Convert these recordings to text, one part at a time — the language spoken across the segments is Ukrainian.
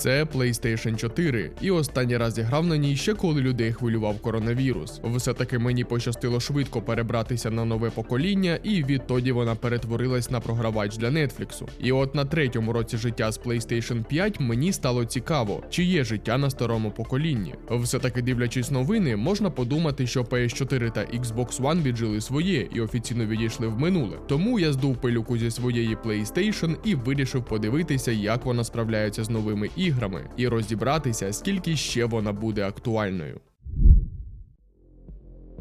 Це PlayStation 4, і останній раз я грав на ній ще коли людей хвилював коронавірус. Все таки мені пощастило швидко перебратися на нове покоління, і відтоді вона перетворилась на програвач для Нетфліксу. І от на третьому році життя з PlayStation 5 мені стало цікаво, чи є життя на старому поколінні. Все таки дивлячись новини, можна подумати, що PS4 та Xbox One віджили своє і офіційно відійшли в минуле. Тому я здув пилюку зі своєї PlayStation і вирішив подивитися, як вона справляється з новими іграми, і розібратися, скільки ще вона буде актуальною.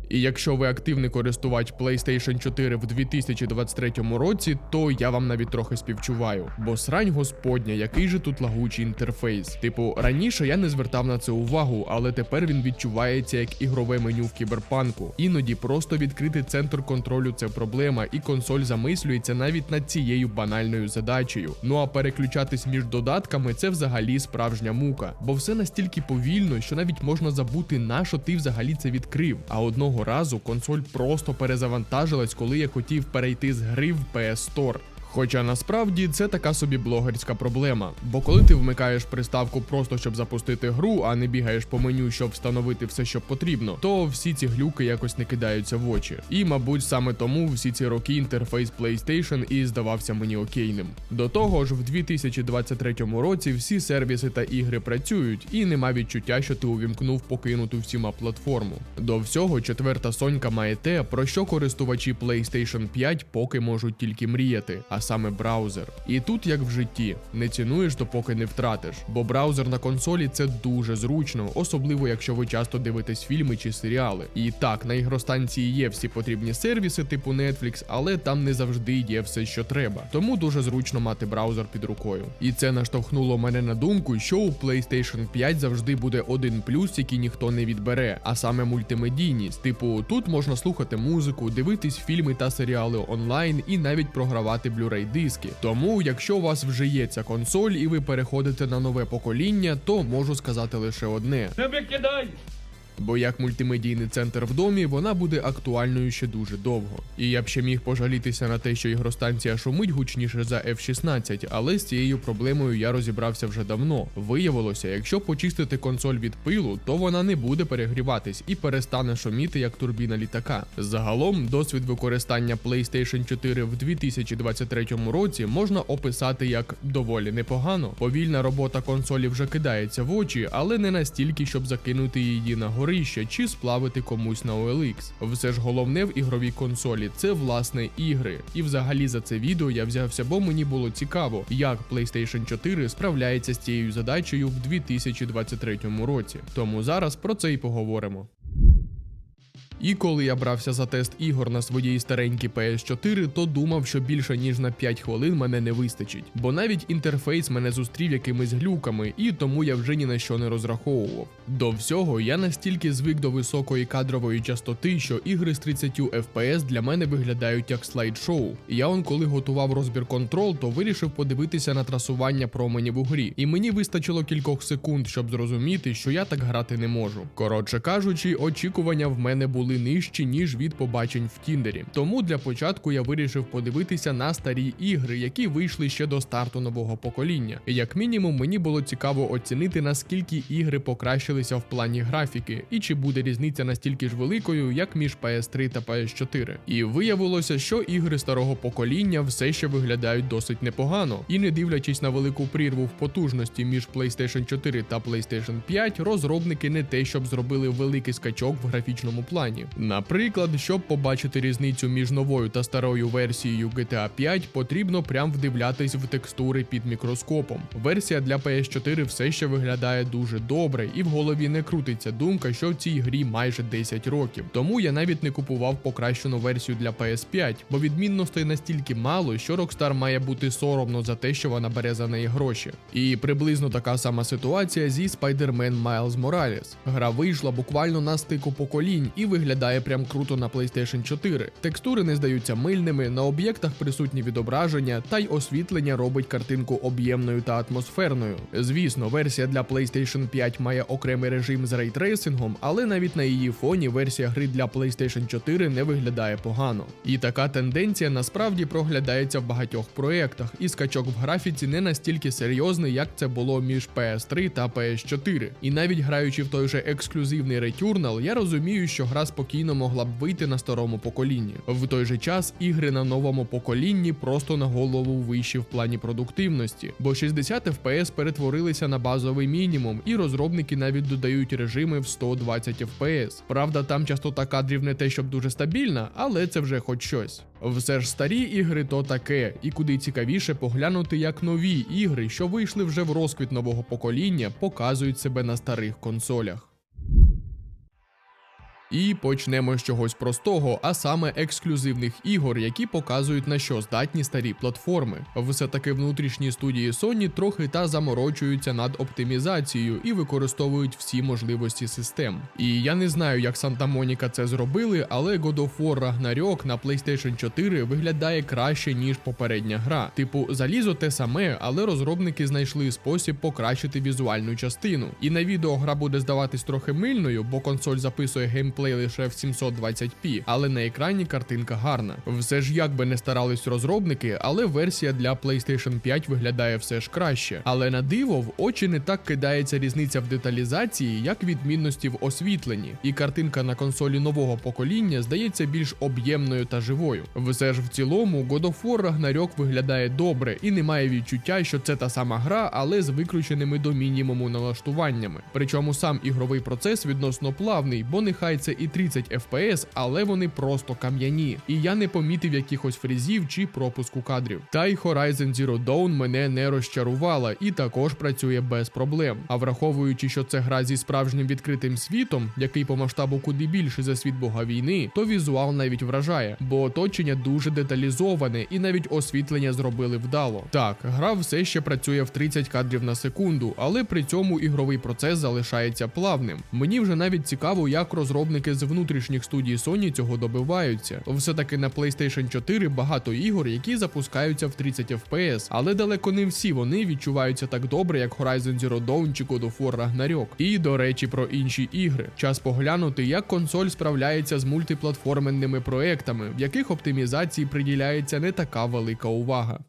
І якщо ви активний користувач PlayStation 4 в 2023 році, то я вам навіть трохи співчуваю. Бо срань господня, який же тут лагучий інтерфейс. Типу, раніше я не звертав на це увагу, але тепер він відчувається як ігрове меню в кіберпанку. Іноді просто відкрити центр контролю це проблема, і консоль замислюється навіть над цією банальною задачею. Ну а переключатись між додатками це взагалі справжня мука, бо все настільки повільно, що навіть можна забути, на що ти взагалі це відкрив. А одного разу консоль просто перезавантажилась, коли я хотів перейти з гри в PS Store. Хоча насправді це така собі блогерська проблема. Бо коли ти вмикаєш приставку просто щоб запустити гру, а не бігаєш по меню, щоб встановити все, що потрібно, то всі ці глюки якось не кидаються в очі. І, мабуть, саме тому всі ці роки інтерфейс PlayStation і здавався мені окейним. До того ж, в 2023 році всі сервіси та ігри працюють, і нема відчуття, що ти увімкнув покинуту всіма платформу. До всього, четверта сонька має те, про що користувачі PlayStation 5 поки можуть тільки мріяти, а саме браузер. І тут, як в житті, не цінуєш, допоки не втратиш. Бо браузер на консолі це дуже зручно, особливо якщо ви часто дивитесь фільми чи серіали. І так, на ігростанції є всі потрібні сервіси, типу Netflix, але там не завжди є все, що треба. Тому дуже зручно мати браузер під рукою. І це наштовхнуло мене на думку, що у PlayStation 5 завжди буде один плюс, який ніхто не відбере, а саме мультимедійність. Типу, тут можна слухати музику, дивитись фільми та серіали онлайн і навіть програвати Blu-ray диски. Тому, якщо у вас вже є ця консоль і ви переходите на нове покоління, то можу сказати лише одне. Тебе кидай! Бо як мультимедійний центр в домі, вона буде актуальною ще дуже довго. І я б ще міг пожалітися на те, що ігростанція шумить гучніше за F16, але з цією проблемою я розібрався вже давно. Виявилося, якщо почистити консоль від пилу, то вона не буде перегріватись і перестане шуміти як турбіна літака. Загалом, досвід використання PlayStation 4 в 2023 році можна описати як доволі непогано. Повільна робота консолі вже кидається в очі, але не настільки, щоб закинути її на горище чи сплавити комусь на OLX. Все ж головне в ігровій консолі це власне ігри. І взагалі за це відео я взявся, бо мені було цікаво, як PlayStation 4 справляється з цією задачею в 2023 році. Тому зараз про це і поговоримо. І коли я брався за тест ігор на своїй старенькій PS4, то думав, що більше ніж на 5 хвилин мене не вистачить, бо навіть інтерфейс мене зустрів якимись глюками, і тому я вже ні на що не розраховував. До всього я настільки звик до високої кадрової частоти, що ігри з 30 FPS для мене виглядають як слайд-шоу. Я он коли готував розбір контрол, то вирішив подивитися на трасування променів у грі, і мені вистачило кількох секунд, щоб зрозуміти, що я так грати не можу. Коротше кажучи, очікування в мене були нижчі, ніж від побачень в Тіндері. Тому для початку я вирішив подивитися на старі ігри, які вийшли ще до старту нового покоління. І як мінімум, мені було цікаво оцінити, наскільки ігри покращилися в плані графіки, і чи буде різниця настільки ж великою, як між PS3 та PS4. І виявилося, що ігри старого покоління все ще виглядають досить непогано. І не дивлячись на велику прірву в потужності між PlayStation 4 та PlayStation 5, розробники не те, щоб зробили великий скачок в графічному плані. Наприклад, щоб побачити різницю між новою та старою версією GTA 5, потрібно прям вдивлятись в текстури під мікроскопом. Версія для PS4 все ще виглядає дуже добре, і в голові не крутиться думка, що в цій грі майже 10 років. Тому я навіть не купував покращену версію для PS5, бо відмінностей настільки мало, що Rockstar має бути соромно за те, що вона бере за неї гроші. І приблизно така сама ситуація зі Spider-Man Miles Morales. Гра вийшла буквально на стику поколінь і виглядає виглядає прям круто на PlayStation 4. Текстури не здаються мильними, на об'єктах присутні відображення, та й освітлення робить картинку об'ємною та атмосферною. Звісно, версія для PlayStation 5 має окремий режим з рейтрейсингом, але навіть на її фоні версія гри для PlayStation 4 не виглядає погано. І така тенденція насправді проглядається в багатьох проєктах, і скачок в графіці не настільки серйозний, як це було між PS3 та PS4. І навіть граючи в той же ексклюзивний Returnal, я розумію, що гра спокійно могла б вийти на старому поколінні. В той же час ігри на новому поколінні просто на голову вищі в плані продуктивності, бо 60 FPS перетворилися на базовий мінімум, і розробники навіть додають режими в 120 FPS. Правда, там частота кадрів не те, щоб дуже стабільна, але це вже хоч щось. Все ж старі ігри то таке, і куди цікавіше поглянути, як нові ігри, що вийшли вже в розквіт нового покоління, показують себе на старих консолях. І почнемо з чогось простого, а саме ексклюзивних ігор, які показують на що здатні старі платформи. Все таки внутрішні студії Sony трохи та заморочуються над оптимізацією і використовують всі можливості систем. І я не знаю, як Санта Моніка це зробили, але God of War Ragnarok на PlayStation 4 виглядає краще ніж попередня гра. Типу, залізо те саме, але розробники знайшли спосіб покращити візуальну частину. І на відео гра буде здаватись трохи мильною, бо консоль записує геймплей лише в 720p, але на екрані картинка гарна. Все ж як би не старались розробники, але версія для PlayStation 5 виглядає все ж краще. Але на диво в очі не так кидається різниця в деталізації, як відмінності в освітленні, і картинка на консолі нового покоління здається більш об'ємною та живою. Все ж в цілому God of War Ragnarok виглядає добре і немає відчуття, що це та сама гра, але з виключеними до мінімуму налаштуваннями. Причому сам ігровий процес відносно плавний, бо нехай це і 30 FPS, але вони просто кам'яні. І я не помітив якихось фрізів чи пропуску кадрів. Та й Horizon Zero Dawn мене не розчарувала і також працює без проблем. А враховуючи, що це гра зі справжнім відкритим світом, який по масштабу куди більше за світ бога війни, то візуал навіть вражає, бо оточення дуже деталізоване і навіть освітлення зробили вдало. Так, гра все ще працює в 30 кадрів на секунду, але при цьому ігровий процес залишається плавним. Мені вже навіть цікаво, як розробники з внутрішніх студій Sony цього добиваються. Все таки на PlayStation 4 багато ігор, які запускаються в 30 FPS, але далеко не всі вони відчуваються так добре, як Horizon Zero Dawn чи God of War Ragnarok. І до речі, про інші ігри. Час поглянути, як консоль справляється з мультиплатформенними проектами, в яких оптимізації приділяється не така велика увага.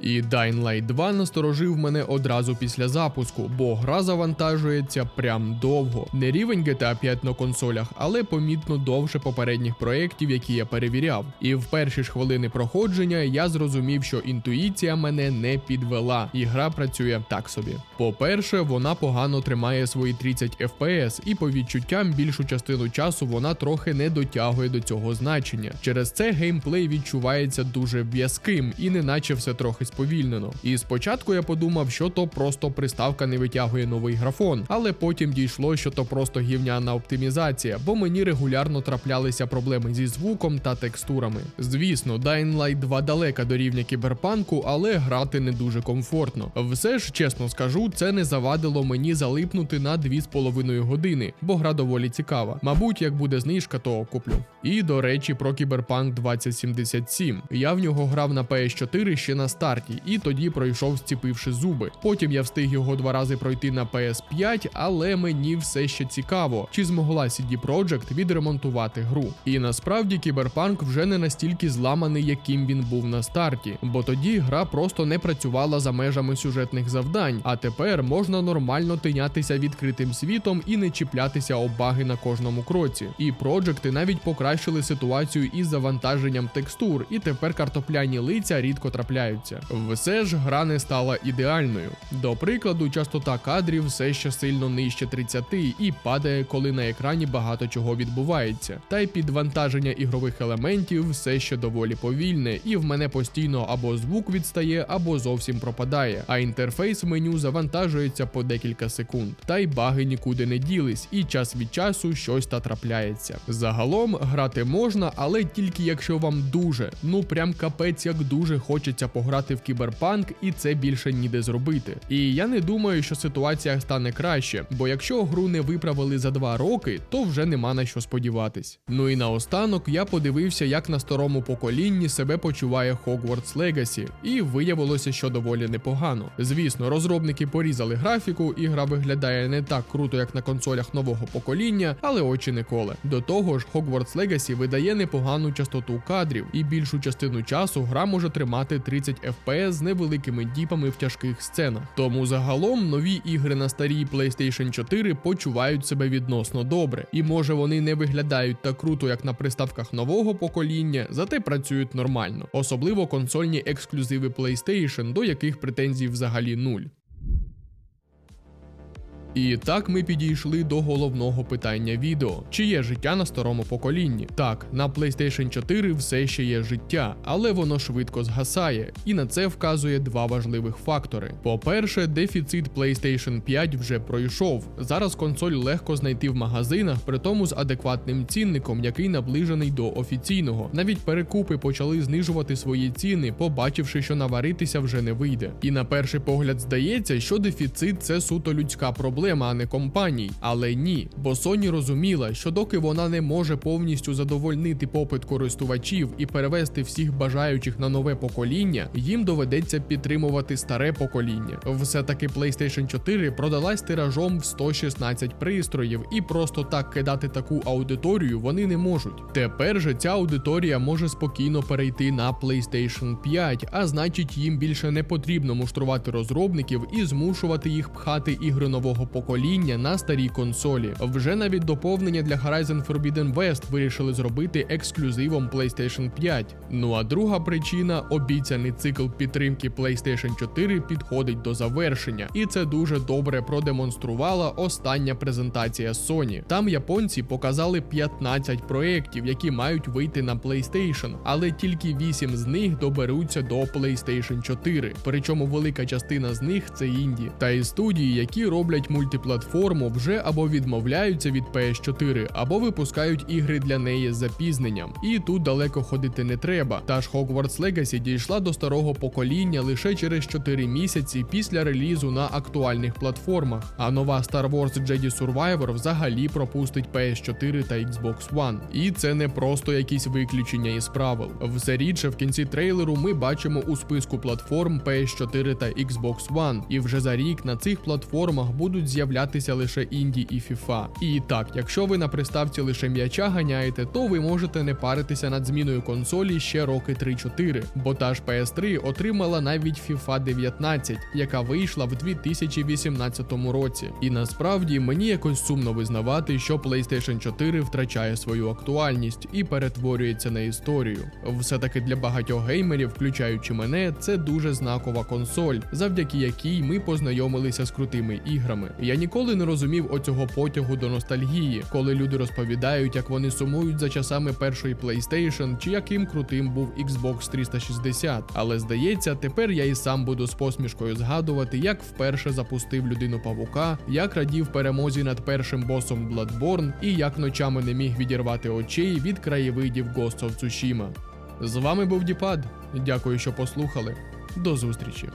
І Dying Light 2 насторожив мене одразу після запуску, бо гра завантажується прям довго. Не рівень GTA 5 на консолях, але помітно довше попередніх проєктів, які я перевіряв. І в перші ж хвилини проходження я зрозумів, що інтуїція мене не підвела, і гра працює так собі. По-перше, вона погано тримає свої 30 FPS, і по відчуттям більшу частину часу вона трохи не дотягує до цього значення. Через це геймплей відчувається дуже в'язким і неначе все трохи сповільнено. І спочатку я подумав, що то просто приставка не витягує новий графон, але потім дійшло, що то просто гівняна оптимізація, бо мені регулярно траплялися проблеми зі звуком та текстурами. Звісно, Dying Light 2 далека до рівня кіберпанку, але грати не дуже комфортно. Все ж, чесно скажу, це не завадило мені залипнути на 2,5 години, бо гра доволі цікава. Мабуть, як буде знижка, то куплю. І до речі, про кіберпанк 2077. Я в нього грав на PS4 ще на старті і тоді пройшов, зціпивши зуби. Потім я встиг його два рази пройти на PS5, але мені все ще цікаво, чи змогла CD Projekt відремонтувати гру. І насправді кіберпанк вже не настільки зламаний, яким він був на старті, бо тоді гра просто не працювала за межами сюжетних завдань, а тепер можна нормально тинятися відкритим світом і не чіплятися об баги на кожному кроці. І проджекти навіть покращили ситуацію із завантаженням текстур, і тепер картопляні лиця рідко трапляються. Все ж гра не стала ідеальною. До прикладу, частота кадрів все ще сильно нижче 30 і падає, коли на екрані багато чого відбувається. Та й підвантаження ігрових елементів все ще доволі повільне, і в мене постійно або звук відстає, або зовсім пропадає. А інтерфейс меню завантажується по декілька секунд. Та й баги нікуди не ділись, і час від часу щось та трапляється. Загалом грати можна, але тільки якщо вам дуже, ну прям капець як дуже хочеться пограти в кіберпанк, і це більше ніде зробити. І я не думаю, що ситуація стане краще, бо якщо гру не виправили за два роки, то вже нема на що сподіватись. Ну і наостанок я подивився, як на старому поколінні себе почуває Hogwarts Legacy, і виявилося, що доволі непогано. Звісно, розробники порізали графіку, і гра виглядає не так круто, як на консолях нового покоління, але очі не коле. До того ж, Hogwarts Legacy видає непогану частоту кадрів, і більшу частину часу гра може тримати 30 FPS з невеликими діпами в тяжких сценах. Тому загалом нові ігри на старій PlayStation 4 почувають себе відносно добре, і може вони не виглядають так круто, як на приставках нового покоління, зате працюють нормально, особливо консольні ексклюзиви PlayStation, до яких претензій взагалі нуль. І так ми підійшли до головного питання відео: чи є життя на старому поколінні? Так, на PlayStation 4 все ще є життя, але воно швидко згасає, і на це вказує два важливих фактори. По-перше, дефіцит PlayStation 5 вже пройшов. Зараз консоль легко знайти в магазинах, при тому з адекватним цінником, який наближений до офіційного. Навіть перекупи почали знижувати свої ціни, побачивши, що наваритися вже не вийде. І на перший погляд здається, що дефіцит це суто людська проблема, а не компаній. Але ні, бо Sony розуміла, що доки вона не може повністю задовольнити попит користувачів і перевести всіх бажаючих на нове покоління, їм доведеться підтримувати старе покоління. Все таки PlayStation 4 продалась тиражом в 116 пристроїв, і просто так кидати таку аудиторію вони не можуть. Тепер же ця аудиторія може спокійно перейти на PlayStation 5, а значить їм більше не потрібно муштрувати розробників і змушувати їх пхати ігри нового покоління на старій консолі. Вже навіть доповнення для Horizon Forbidden West вирішили зробити ексклюзивом PlayStation 5. Ну а друга причина обіцяний цикл підтримки PlayStation 4 підходить до завершення, і це дуже добре продемонструвала остання презентація Sony. Там японці показали 15 проєктів, які мають вийти на PlayStation, але тільки 8 з них доберуться до PlayStation 4. Причому велика частина з них це інді. Та і студії, які роблять мультиплатформу, вже або відмовляються від PS4, або випускають ігри для неї з запізненням. І тут далеко ходити не треба. Та ж Hogwarts Legacy дійшла до старого покоління лише через 4 місяці після релізу на актуальних платформах. А нова Star Wars Jedi Survivor взагалі пропустить PS4 та Xbox One. І це не просто якісь виключення із правил. Все рідше в кінці трейлеру ми бачимо у списку платформ PS4 та Xbox One. І вже за рік на цих платформах будуть з'являтися лише інді і FIFA. І так, якщо ви на приставці лише м'яча ганяєте, то ви можете не паритися над зміною консолі ще роки 3-4, бо та ж PS3 отримала навіть FIFA 19, яка вийшла в 2018 році. І насправді мені якось сумно визнавати, що PlayStation 4 втрачає свою актуальність і перетворюється на історію. Все таки для багатьох геймерів, включаючи мене, це дуже знакова консоль, завдяки якій ми познайомилися з крутими іграми. Я ніколи не розумів оцього потягу до ностальгії, коли люди розповідають, як вони сумують за часами першої PlayStation чи яким крутим був Xbox 360. Але здається, тепер я і сам буду з посмішкою згадувати, як вперше запустив людину павука, як радів перемозі над першим босом Bloodborne і як ночами не міг відірвати очей від краєвидів Ghost of Tsushima. З вами був Діпад. Дякую, що послухали. До зустрічі.